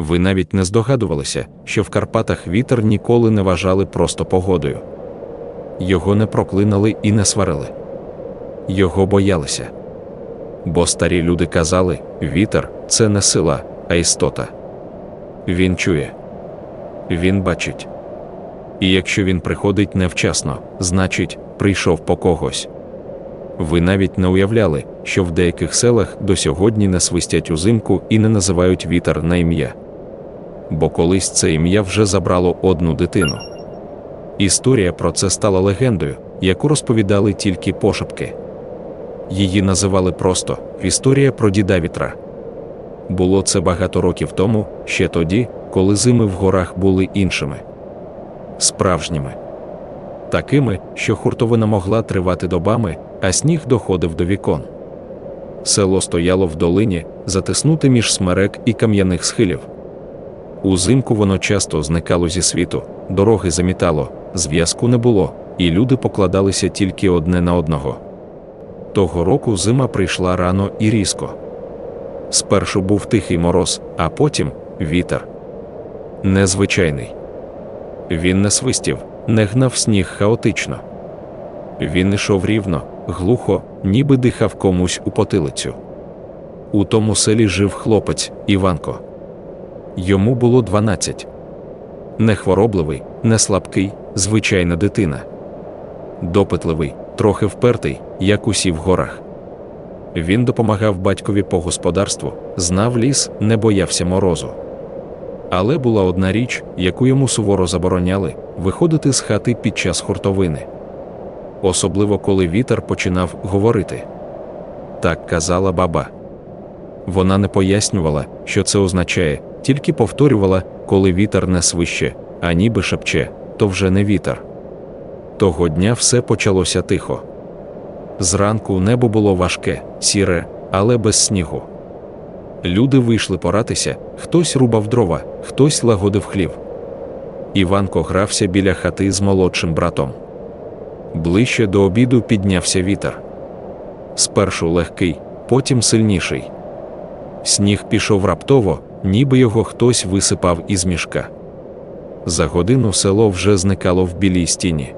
Ви навіть не здогадувалися, що в Карпатах вітер ніколи не вважали просто погодою. Його не проклинали і не сварили. Його боялися. Бо старі люди казали, вітер це не сила, а істота. Він чує, він бачить. І якщо він приходить невчасно, значить, прийшов по когось. Ви навіть не уявляли, що в деяких селах до сьогодні не свистять узимку і не називають вітер на ім'я. Бо колись це ім'я вже забрало одну дитину. Історія про це стала легендою, яку розповідали тільки пошепки. Її називали просто Історія про діда вітра. Було це багато років тому, ще тоді, коли зими в горах були іншими. Справжніми. Такими, що хуртовина могла тривати добами, а сніг доходив до вікон. Село стояло в долині, затиснуте між смерек і кам'яних схилів. Узимку воно часто зникало зі світу, дороги замітало, зв'язку не було, і люди покладалися тільки одне на одного. Того року зима прийшла рано і різко. Спершу був тихий мороз, а потім вітер. Незвичайний. Він не свистів, не гнав сніг хаотично. Він ішов рівно, глухо, ніби дихав комусь у потилицю. У тому селі жив хлопець Іванко. Йому було 12. Не хворобливий, не слабкий, звичайна дитина. Допитливий, трохи впертий, як усі в горах. Він допомагав батькові по господарству, знав ліс, не боявся морозу. Але була одна річ, яку йому суворо забороняли виходити з хати під час хуртовини. Особливо коли вітер починав говорити. Так казала баба. Вона не пояснювала, що це означає, тільки повторювала, коли вітер не свище, а ніби шепче, то вже не вітер. Того дня все почалося тихо. Зранку небо було важке, сіре, але без снігу. Люди вийшли поратися, хтось рубав дрова, хтось лагодив хлів. Іванко грався біля хати з молодшим братом. Ближче до обіду піднявся вітер. Спершу легкий, потім сильніший. Сніг пішов раптово, ніби його хтось висипав із мішка. За годину село вже зникало в білій стіні.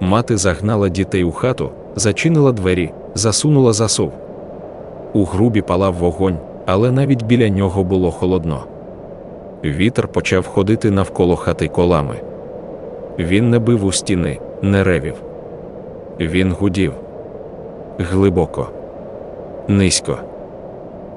Мати загнала дітей у хату, зачинила двері, засунула засув. У грубі палав вогонь, але навіть біля нього було холодно. Вітер почав ходити навколо хати колами. Він не бив у стіни, не ревів. Він гудів глибоко, низько.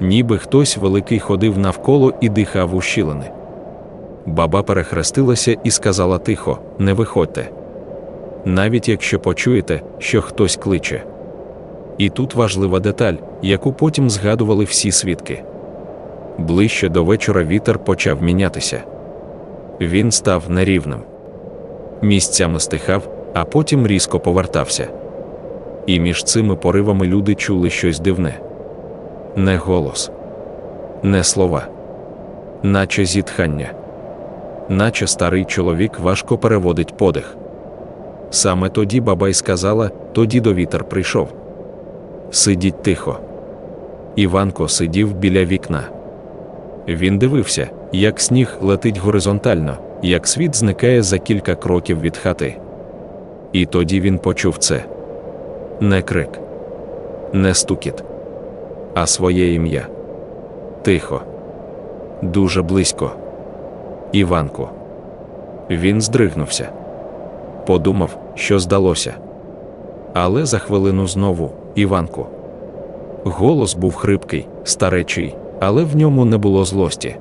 Ніби хтось великий ходив навколо і дихав у щілини. Баба перехрестилася і сказала тихо: не виходьте. Навіть якщо почуєте, що хтось кличе. І тут важлива деталь, яку потім згадували всі свідки. Ближче до вечора вітер почав мінятися. Він став нерівним. Місцями стихав, а потім різко повертався. І між цими поривами люди чули щось дивне. Не голос, не слова, наче зітхання, наче старий чоловік важко переводить подих. Саме тоді баба й сказала, тоді до вітер прийшов. Сидіть тихо. Іванко сидів біля вікна. Він дивився, як сніг летить горизонтально, як світ зникає за кілька кроків від хати. І тоді він почув це не крик, не стукіт, а своє ім'я. Тихо, дуже близько. Іванко. Він здригнувся. Подумав, що здалося. Але за хвилину знову Іванку. Голос був хрипкий, старечий, але в ньому не було злості.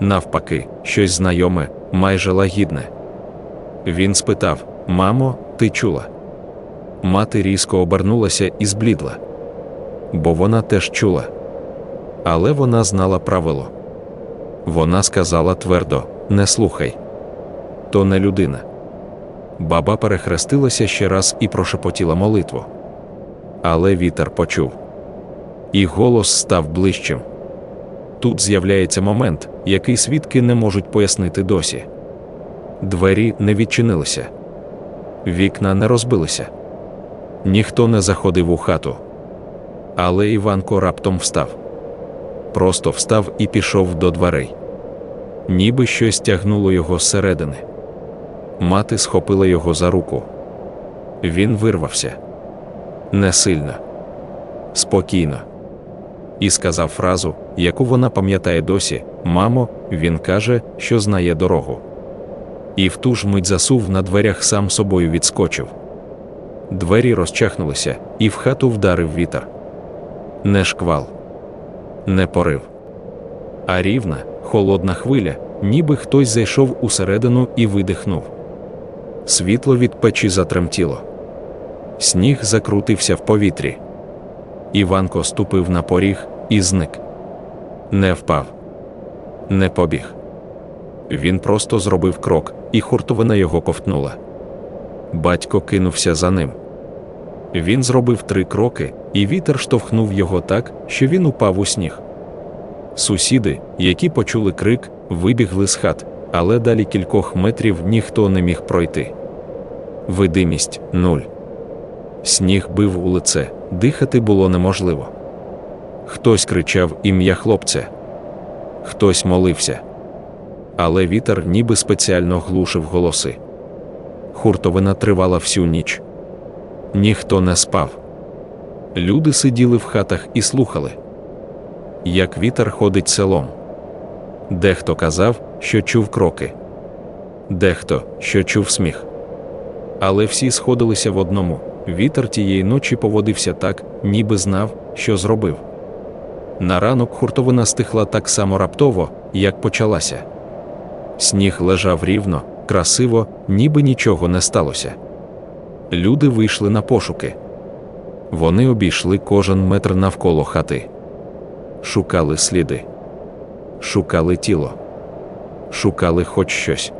Навпаки, щось знайоме, майже лагідне. Він спитав: Мамо, ти чула? Мати різко обернулася і зблідла. Бо вона теж чула. Але вона знала правило. Вона сказала твердо: не слухай. То не людина. Баба перехрестилася ще раз і прошепотіла молитву. Але вітер почув. І голос став ближчим. Тут з'являється момент, який свідки не можуть пояснити досі. Двері не відчинилися, вікна не розбилися, ніхто не заходив у хату. Але Іванко раптом встав. Просто встав і пішов до дверей. ніби щось тягнуло його зсередини. Мати схопила його за руку. Він вирвався не сильно, спокійно. І сказав фразу, яку вона пам'ятає досі: Мамо, він каже, що знає дорогу. І в ту ж мить засув на дверях сам собою відскочив. Двері розчахнулися, і в хату вдарив вітер. Не шквал, не порив, а рівна, холодна хвиля, ніби хтось зайшов усередину і видихнув. Світло від печі затремтіло. Сніг закрутився в повітрі. Іванко ступив на поріг і зник. Не впав, не побіг. Він просто зробив крок, і хуртовина його ковтнула. Батько кинувся за ним. Він зробив три кроки, і вітер штовхнув його так, що він упав у сніг. Сусіди, які почули крик, вибігли з хат, але далі кількох метрів ніхто не міг пройти. Видимість нуль. Сніг бив у лице, дихати було неможливо. Хтось кричав ім'я хлопця, хтось молився. Але вітер ніби спеціально глушив голоси. Хуртовина тривала всю ніч. Ніхто не спав. Люди сиділи в хатах і слухали, як вітер ходить селом. Дехто казав, що чув кроки, дехто, що чув сміх. Але всі сходилися в одному вітер тієї ночі поводився так, ніби знав, що зробив. На ранок хуртовина стихла так само раптово, як почалася. Сніг лежав рівно, красиво, ніби нічого не сталося. Люди вийшли на пошуки. Вони обійшли кожен метр навколо хати, шукали сліди, шукали тіло, шукали хоч щось.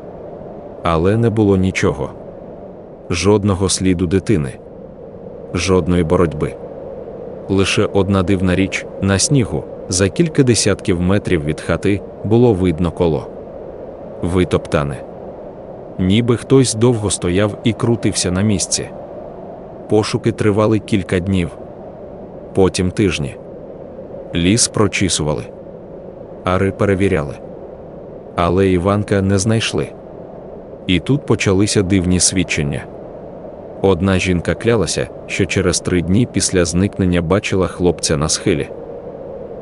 Але не було нічого, жодного сліду дитини, жодної боротьби. Лише одна дивна річ на снігу, за кілька десятків метрів від хати було видно коло. Витоптане. Ніби хтось довго стояв і крутився на місці. Пошуки тривали кілька днів, потім тижні. Ліс прочісували, ари перевіряли. Але Іванка не знайшли. І тут почалися дивні свідчення. Одна жінка клялася, що через три дні після зникнення бачила хлопця на схилі.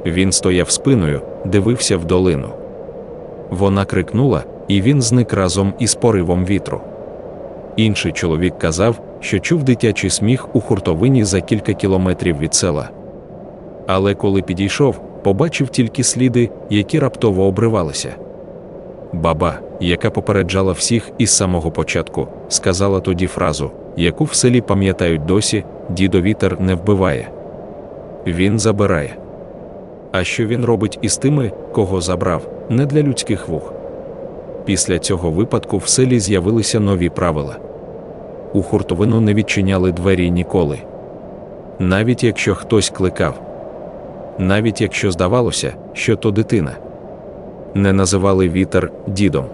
Він стояв спиною, дивився в долину. Вона крикнула, і він зник разом із поривом вітру. Інший чоловік казав, що чув дитячий сміх у хуртовині за кілька кілометрів від села. Але коли підійшов, побачив тільки сліди, які раптово обривалися. Баба, яка попереджала всіх із самого початку, сказала тоді фразу, яку в селі пам'ятають досі: дідо вітер не вбиває. Він забирає. А що він робить із тими, кого забрав, не для людських вух. Після цього випадку в селі з'явилися нові правила. У хуртовину не відчиняли двері ніколи. Навіть якщо хтось кликав, навіть якщо здавалося, що то дитина, не називали вітер дідом,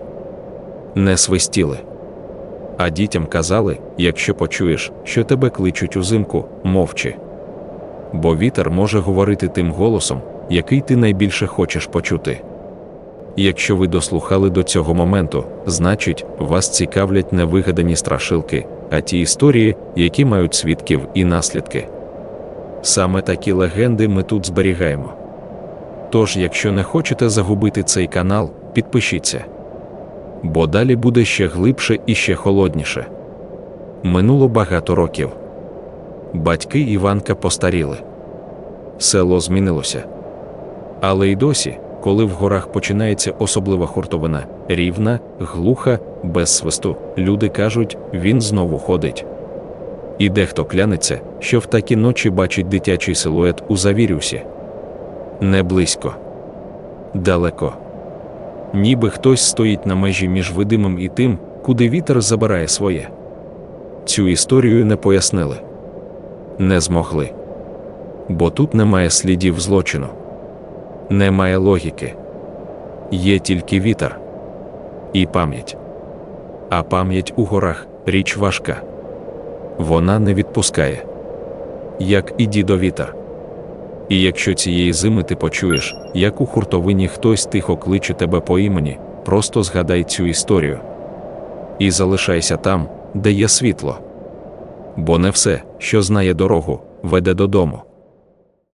не свистіли. А дітям казали, якщо почуєш, що тебе кличуть узимку, мовчи. Бо вітер може говорити тим голосом, який ти найбільше хочеш почути. Якщо ви дослухали до цього моменту, значить, вас цікавлять не вигадані страшилки, а ті історії, які мають свідків і наслідки. Саме такі легенди ми тут зберігаємо. Тож, якщо не хочете загубити цей канал, підпишіться. Бо далі буде ще глибше і ще холодніше. Минуло багато років. Батьки Іванка постаріли. Село змінилося. Але й досі, коли в горах починається особлива хуртовина, рівна, глуха, без свисту, люди кажуть, він знову ходить. І дехто клянеться, що в такі ночі бачить дитячий силует у завірюсі. Не близько, далеко. Ніби хтось стоїть на межі між видимим і тим, куди вітер забирає своє. Цю історію не пояснили, не змогли. Бо тут немає слідів злочину, немає логіки, є тільки вітер і пам'ять. А пам'ять у горах річ важка. Вона не відпускає, як і дідо вітер. І якщо цієї зими ти почуєш, як у хуртовині хтось тихо кличе тебе по імені, просто згадай цю історію. І залишайся там, де є світло. Бо не все, що знає дорогу, веде додому.